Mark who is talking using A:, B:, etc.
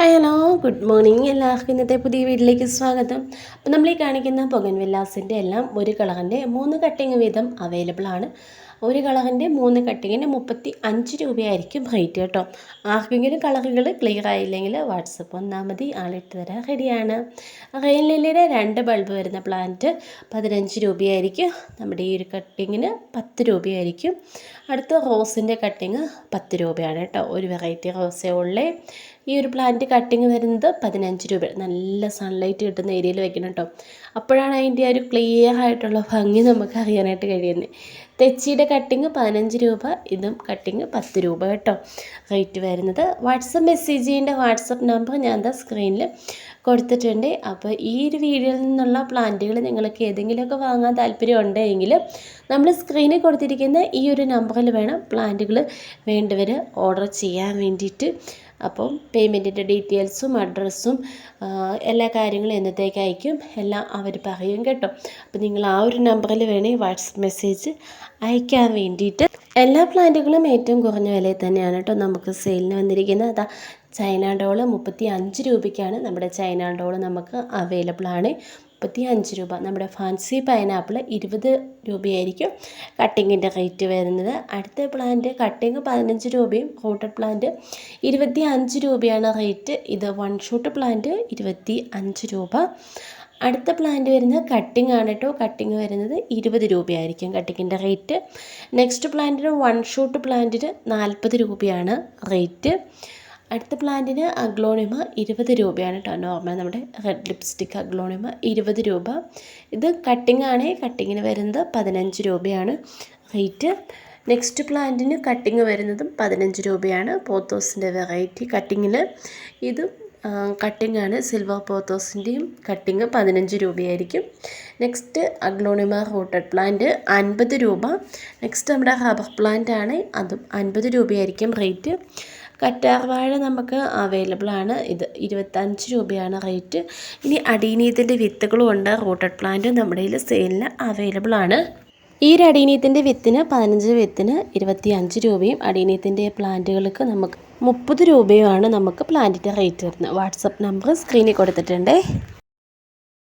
A: Hello good morning എല്ലാവർക്കും ഇന്നത്തെ പുതിയ വീട്ടിലേക്ക് സ്വാഗതം. അപ്പോൾ നമ്മൾ ഈ കാണിക്കുന്ന പൊഗൻ വില്ലാസിന്റെ എല്ലാം ഒരു കളറിന്റെ മൂന്ന് കട്ടിങ് വീതം അവൈലബിൾ ആണ്. ഒരു കളറിന്റെ മൂന്ന് കട്ടിങ്ങിന് മുപ്പത്തി അഞ്ച് രൂപയായിരിക്കും റേറ്റ് കേട്ടോ. ആർക്കെങ്കിലും കളറുകൾ ക്ലിയർ ആയില്ലെങ്കിൽ വാട്സപ്പ് വന്നാൽ മതി. ആളിട്ട് തരാൻ റെഡിയാണ്. റെയിൻ ലില്ലിയുടെ രണ്ട് ബൾബ് വരുന്ന പ്ലാന്റ് പതിനഞ്ച് രൂപയായിരിക്കും. നമ്മുടെ ഈ ഒരു കട്ടിങ്ങിന് പത്ത് രൂപയായിരിക്കും. അടുത്ത റോസിന്റെ കട്ടിങ് പത്ത് രൂപയാണ് കേട്ടോ. ഒരു വെറൈറ്റി റോസേ ഉള്ളേ. ഈ ഒരു പ്ലാന്റ് കട്ടിങ് വരുന്നത് പതിനഞ്ച് രൂപ. നല്ല സൺലൈറ്റ് കിട്ടുന്ന ഏരിയയിൽ വെക്കണം കേട്ടോ. അപ്പോഴാണ് അതിന്റെ ആ ഒരു ക്ലിയർ ആയിട്ടുള്ള ഭംഗി നമുക്ക് അറിയാനായിട്ട് കഴിയുന്നത്. തെച്ചിയുടെ കട്ടിങ് പതിനഞ്ച് രൂപ ഇതും കട്ടിങ് പത്ത് രൂപ കേട്ടോ. റേറ്റ് വരുന്നത്. വാട്സപ്പ് മെസ്സേജ് ചെയ്യേണ്ട വാട്സപ്പ് നമ്പർ ഞാൻ എന്താ സ്ക്രീനിൽ കൊടുത്തിട്ടുണ്ട്. അപ്പോൾ ഈ ഒരു വീഡിയോയിൽ നിന്നുള്ള പ്ലാന്റുകൾ നിങ്ങൾക്ക് ഏതെങ്കിലുമൊക്കെ വാങ്ങാൻ താല്പര്യം ഉണ്ടെങ്കിൽ നമ്മൾ സ്ക്രീനിൽ കൊടുത്തിരിക്കുന്ന ഈ ഒരു നമ്പറിൽ വേണം പ്ലാന്റുകൾ വേണ്ടവർ ഓർഡർ ചെയ്യാൻ വേണ്ടിയിട്ട്. അപ്പം പേയ്മെന്റിന്റെ ഡീറ്റെയിൽസും അഡ്രസ്സും എല്ലാ കാര്യങ്ങളും എന്നത്തേക്ക് അയക്കും. എല്ലാം അവർ പറയും കേട്ടോ. അപ്പം നിങ്ങൾ ആ ഒരു നമ്പറിൽ വേണേൽ വാട്സപ്പ് മെസ്സേജ് അയക്കാൻ വേണ്ടിയിട്ട്. എല്ലാ പ്ലാന്റുകളും ഏറ്റവും കുറഞ്ഞ വിലയിൽ തന്നെയാണ് കേട്ടോ നമുക്ക് സെയിലിന് വന്നിരിക്കുന്നത്. അതാ ചൈന ഡോൾ മുപ്പത്തി അഞ്ച് രൂപയ്ക്കാണ് നമ്മുടെ ചൈന ഡോൾ നമുക്ക് അവൈലബിൾ ആണ്. മുപ്പത്തി അഞ്ച് രൂപ. നമ്മുടെ ഫാൻസി പൈനാപ്പിൾ ഇരുപത് രൂപയായിരിക്കും കട്ടിങ്ങിന്റെ റേറ്റ് വരുന്നത്. അടുത്ത പ്ലാന്റ് കട്ടിങ് പതിനഞ്ച് രൂപയും റൂട്ടഡ് പ്ലാന്റ് ഇരുപത്തി അഞ്ച് രൂപയാണ് റേറ്റ് ഇത് വൺ ഷൂട്ട് പ്ലാന്റ് ഇരുപത്തി അഞ്ച് രൂപ. അടുത്ത പ്ലാന്റ് വരുന്നത് കട്ടിംഗ് ആണ് കേട്ടോ കട്ടിങ് വരുന്നത് ഇരുപത് രൂപയായിരിക്കും കട്ടിങ്ങിന്റെ റേറ്റ് നെക്സ്റ്റ് പ്ലാന്റിന് വൺ ഷൂട്ട് പ്ലാന്റിന് നാൽപ്പത് രൂപയാണ് റേറ്റ് അടുത്ത പ്ലാന്റിന് അഗ്ലോണിമ ഇരുപത് രൂപയാണ് കേട്ടോ. നോർമൽ നമ്മുടെ റെഡ് ലിപ്സ്റ്റിക് അഗ്ലോണിമ ഇരുപത് രൂപ. ഇത് കട്ടിംഗ് കട്ടിങ്ങിന് വരുന്നത് പതിനഞ്ച് രൂപയാണ് റേറ്റ് നെക്സ്റ്റ് പ്ലാന്റിന് കട്ടിങ് വരുന്നതും പതിനഞ്ച് രൂപയാണ് പോത്തോസിന്റെ വെറൈറ്റി കട്ടിങ്ങിൽ ഇതും കട്ടിംഗ് ആണ്. സിൽവർ പോത്തോസിന്റെയും കട്ടിങ് പതിനഞ്ച് രൂപയായിരിക്കും. നെക്സ്റ്റ് അഗ്ലോണിമ റോട്ടഡ് പ്ലാന്റ് അൻപത് രൂപ. നെക്സ്റ്റ് നമ്മുടെ റബ്ബർ പ്ലാന്റ് ആണ്. അതും അൻപത് രൂപയായിരിക്കും റേറ്റ് കറ്റാർ വാഴ നമുക്ക് അവൈലബിൾ ആണ്. ഇത് ഇരുപത്തഞ്ച് രൂപയാണ് റേറ്റ് ഇനി അടീനീയത്തിന്റെ വിത്തുകളും ഉണ്ട്. റൂട്ടഡ് പ്ലാന്റും നമ്മുടെ കയ്യിൽ സെയിലിന് അവൈലബിൾ ആണ്. ഈ ഒരു അടീനീയത്തിന്റെ വിത്തിന് പതിനഞ്ച് വിത്തിന് ഇരുപത്തി അഞ്ച് രൂപയും അടീനീയത്തിന്റെ പ്ലാന്റുകൾക്ക് നമുക്ക് മുപ്പത് രൂപയുമാണ് നമുക്ക് പ്ലാന്റിന്റെ റേറ്റ് വരുന്നത്. വാട്സപ്പ് നമ്പർ സ്ക്രീനിൽ കൊടുത്തിട്ടുണ്ട്.